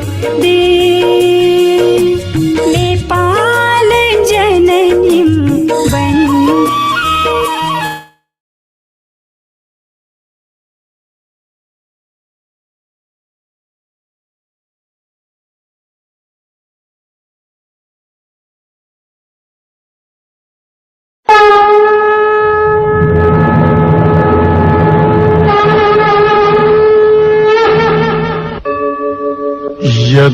वंदे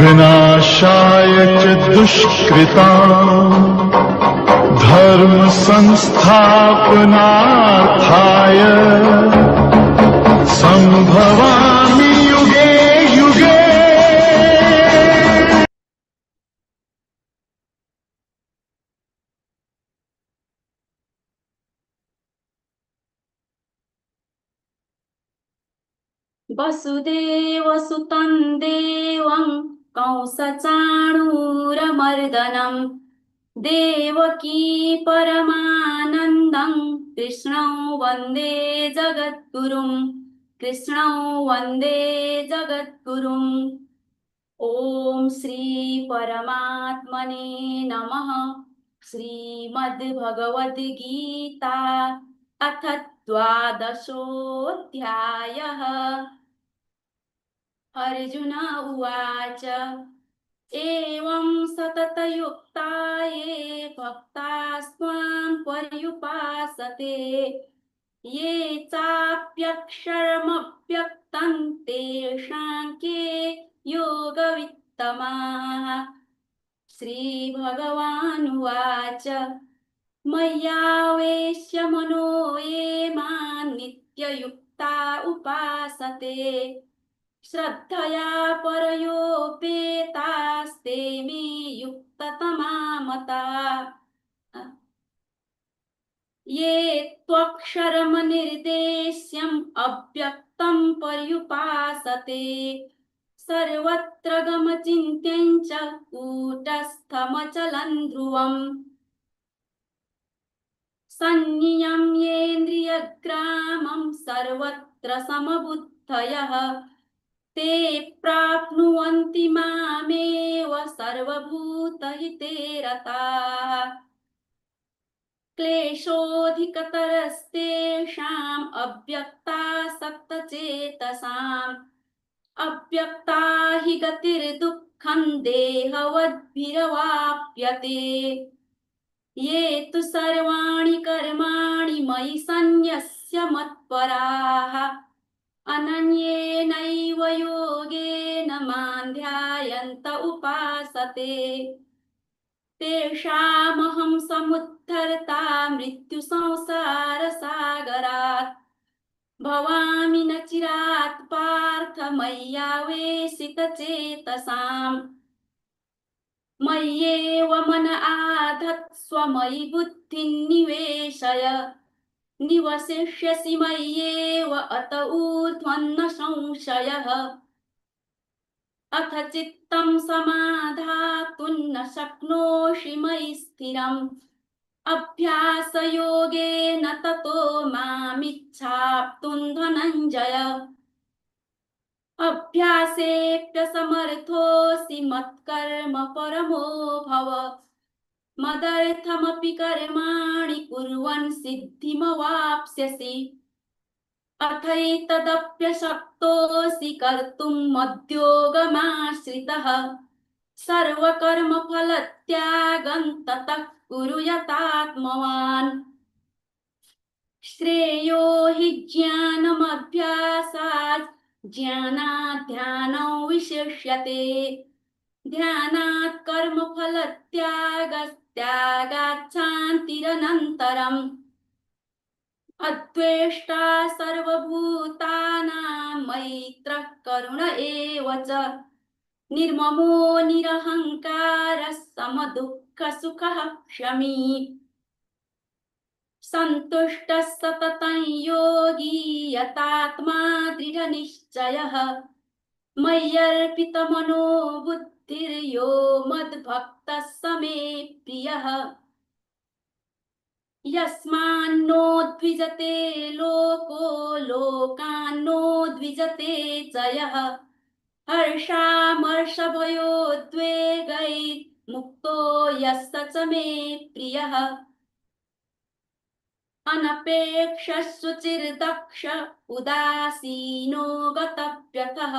विनाशाय च दुष्कृता धर्म वसुदेवसुतं देवं कंसचाणूरमर्दनं। देवकी परमानन्दं, कृष्णौ वंदे कृष्णौ वंदे जगद्गुरुम् ॐ श्रीपरमात्मने नमः। श्रीमद्भगवद्गीता अथ द्वादशोऽध्यायः। अर्जुन उवाच, एवं सततयुक्ता ये भक्तास्त्वां पर्युपासते, ये चाप्यक्षरमव्यक्तं तेषां के योगवित्तमाः। श्रीभगवानुवाच मय्यावेश्य मनो ये माँ नित्ययुक्ता उपासते। श्रद्धया परयोपेतास्ते मे युक्ततमा मता ये त्वक्षरमनिर्देश्यम् अव्यक्तं पर्युपासते। सर्वत्र गमचिन्त्यं च कूटस्थमचलं ध्रुवम् संनियम्येन्द्रियग्रामं सर्वत्र समबुद्धयः। ते प्राप्नुवन्ति मामेव सर्वभूतहिते रताः। क्लेशोऽधिकतरस्तेषाम् अव्यक्तासक्तचेतसाम् अव्यक्ता हि गतिर्दुःखं देहवद्भिरवाप्यते। ये तु सर्वाणि कर्माणि मयि सन्न्यस्य मत्पराः। वर्तते तेषामहं समुद्धर्ता मृत्युसंसारसागरात् भवामि न चिरात् पार्थ मय्यावेशितचेतसाम् मय्येव मन आधत्स्व मयि बुद्धिं निवेशय। निवसिष्यसि मय्येव अत ऊर्ध्वन्न संशयः। अथ चित्तं समाधातुं न शक्नोषि मयि स्थिरम्। अभ्यासयोगेन ततो मामिच्छाप्तुं धनञ्जय अभ्यासेऽप्यसमर्थोऽसि मत्कर्म परमो भव। मदर्थमपि कर्माणि कुर्वन् सिद्धिमवाप्स्यसि। अथैतदप्यशक्तोऽसि कर्तुं मद्योगमाश्रितः सर्वकर्मफलत्यागं ततः कुरु यतात्मवान् श्रेयो हि ज्ञानमभ्यासात्, ज्ञानाध्यानौ विशिष्यते। ध्यानात् कर्मफलत्यागस्त्यागात् शान्तिरनन्तरम् अद्वेष्टा सर्वभूतानां मैत्रः करुण एव च। निर्ममो निरहङ्कारः समदुःखसुखः क्षमी सन्तुष्टः सततं योगी यतात्मा दृढनिश्चयः। मय्यर्पितमनो बुद्धिर्यो मद्भक्तः स मे प्रियः। यस्मान्नो द्विजते लोको लोकान्नो द्विजते च यः हर्षामर्षभयोद्वेगैर्मुक्तो यः स च मे प्रियः। अनपेक्षशुचिर्दक्ष उदासीनो गतव्यथः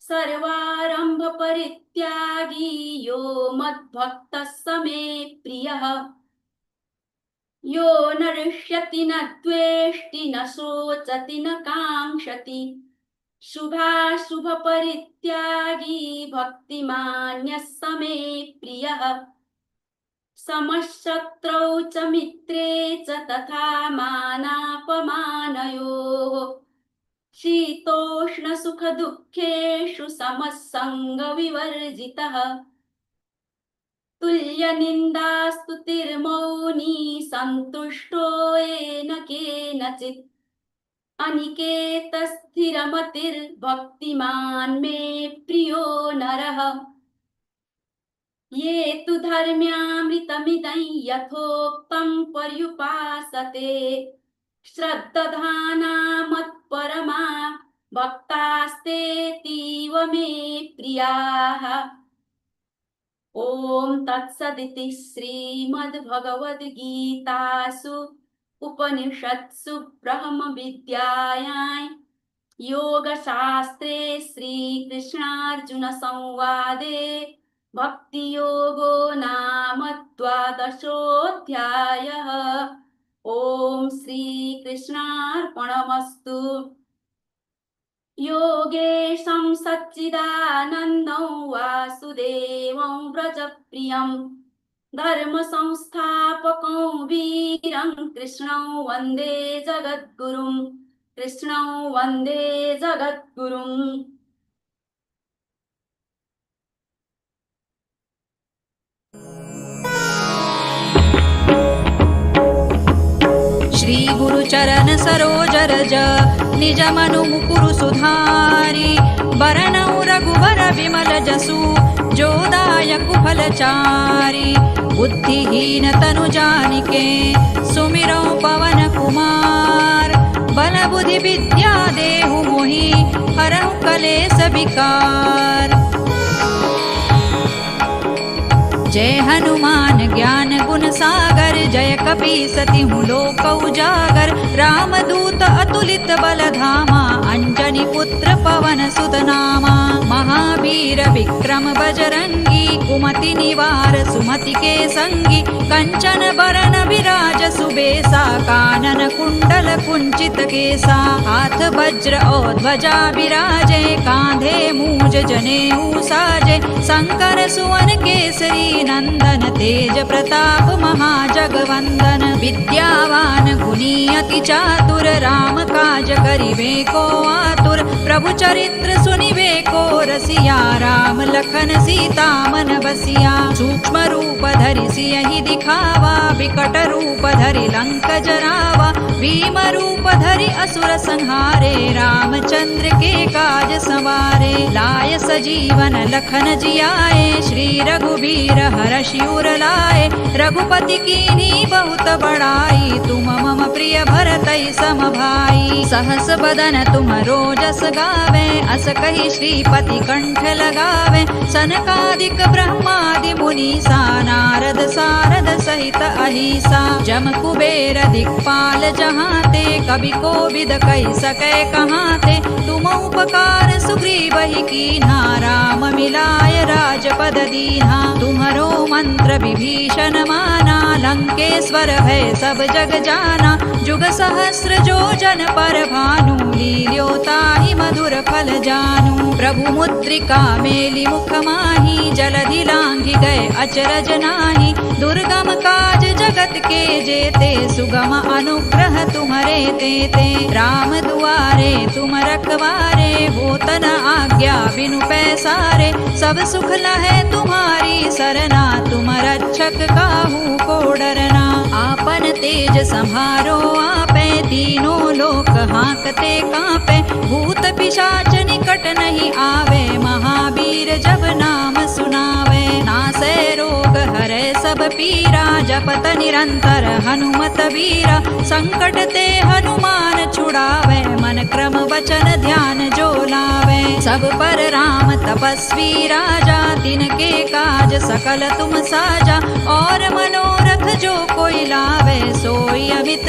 सर्वारम्भपरित्यागी यो मद्भक्तः स मे प्रियः। यो न ऋष्यति न द्वेष्टि न शोचति न काङ्क्षति। शुभाशुभपरित्यागी भक्तिमान्यः स प्रियः। समशत्रौ च मित्रे च तथा मानापमानयोः। शीतोष्णसुखदुःखेषु समः सङ्गविवर्जितः तुल्यनिन्दास्तुतिर्मौनी सन्तुष्टो येन केनचित्। अनिकेतस्थिरमतिर्भक्तिमान् मे प्रियो नरः। ये तु धर्म्यामृतमिदं यथोक्तं पर्युपासते। श्रद्दधाना मत्परमा भक्तास्तेतीव मे प्रियाः। ॐ तत्सदिति श्रीमद्भगवद्गीतासु उपनिषत्सु ब्रह्मविद्यायां योगशास्त्रे श्रीकृष्णार्जुनसंवादे भक्तियोगो नाम द्वादशोऽध्यायः। ॐ श्रीकृष्णार्पणमस्तु। योगेशं सच्चिदानन्दं वासुदेवं व्रजप्रियं धर्मसंस्थापकं वीरं कृष्णं वन्दे जगद्गुरुं कृष्णं वन्दे जगद्गुरुम् श्री गुरुचरण सरोज रज निज मनु मुकुरु सुधारी बरनौ रघुबर विमल जसु जोदाय कुफलचारी बुद्धिहीन तनु जानिके सुमिरौ पवन कुमार बल बुद्धि विद्या देहु मोहि हरहु कलेश विकार जय हनुमान ज्ञान गुण सागर जय कपी सति हूँ लोक उजागर। राम दूत अतुलित बल धामा अंजनी पुत्र पवन सुत नामा महावीर विक्रम बजरंगी कुमति निवार सुमति के संगी। कंचन बरन विराज सुबेसा कानन कुंडल कुंचित केसा हाथ वज्र और ध्वजा विराजे कांधे मूज जनेऊ साजे शंकर सुवन केसरी नंदन तेज प्रताप महाजगवंदन। विद्यावान अति चातुर राम काज करिबे को आतुर। प्रभु चरित्र सुनिबे को रसिया राम लखन सीता मन बसिया। सूक्ष्म रूप धरि सियहि दिखावा विकट रूप धरि लंक जरावा। भीम रूप धरि असुर संहारे रामचंद्र के काज संवारे। लाय सजीवन लखन जियाए श्री रघुबीर हर शिवर लाए। रघुपति कीनी बहुत बड़ाई तुम प्रिय भरतै सम भाई सहस बदन तुम रोजस गावे अस कही श्रीपति कंठ लगावे। सनकादिक ब्रह्मादि मुनि सा नारद सारद सहित अहिसा। जम कुबेर दिक्पाल जहाते कवि को विद कही सकै कहाते। तुम उपकार सुग्रीव ही की नाराम मिलाय राजपद दीना। मंत्र विभीषण माना लंकेश्वर भय सब जग जाना जुग सहस्र जो जन पर भानु लील्योताहि मधुर फल जानू प्रभु मुद्रिका मेली मुख माही जलधि लांघि गए अचरज नाही। दुर्गम काज जगत के जेते, सुगम अनुग्रह तुम्हरे तेते। राम दुआरे तुम रखवारे होतन आज्ञा बिनु पैसारे। सब सुख लहे तुम्हारी सरना तुम रक्षक काहू को डरना आपन तेज संहारो, आपे तीनों लोक हाकते कांपे। भूत पिशाच निकट नहीं आवे महावीर। जपत निरंतर हनुमत वीरा। संकट ते हनुमान छुड़ावे, मन क्रम वचन ध्यान जो लावे। सब पर राम तपस्वी राजा दिन के काज सकल तुम साजा। और मनोरथ जो कोई लावे, सोई अमित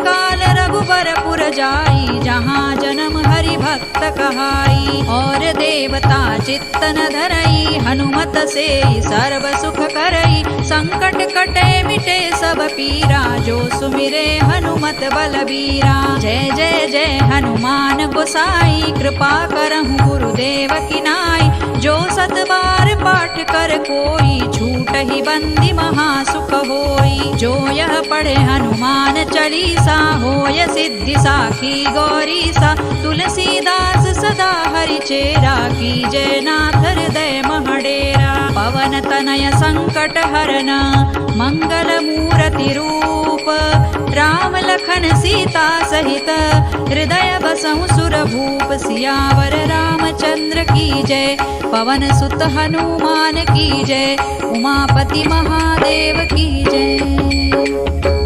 काल रघुबर पुर जाई जहाँ जन्म हरि भक्त कहाई। और देवता चित्तन धरई हनुमत से सर्व सुख करई। संकट कटे मिटे सब पीरा जो सुमिरे हनुमत बलबीरा। जय जय जय हनुमान गोसाई कृपा करहु गुरुदेव की नाई जो सतबार पाठ कर कोई छूट ही बंदी महासुख होई। जो यह पढ़े हनुमान चालीसा होय सिद्धि साखी गौरी सा तुलसीदास सदा हरि चेरा की जय नाथ हृदय महडेरा। पवन तनय संकट हरना मंगल मूर्ति रूप राम लखन सीता सहित, हृदय बसहु सुर भूप सियावर रामचंद्र की जय। पवन सुत हनुमान की जय, उमापति महादेव की जय।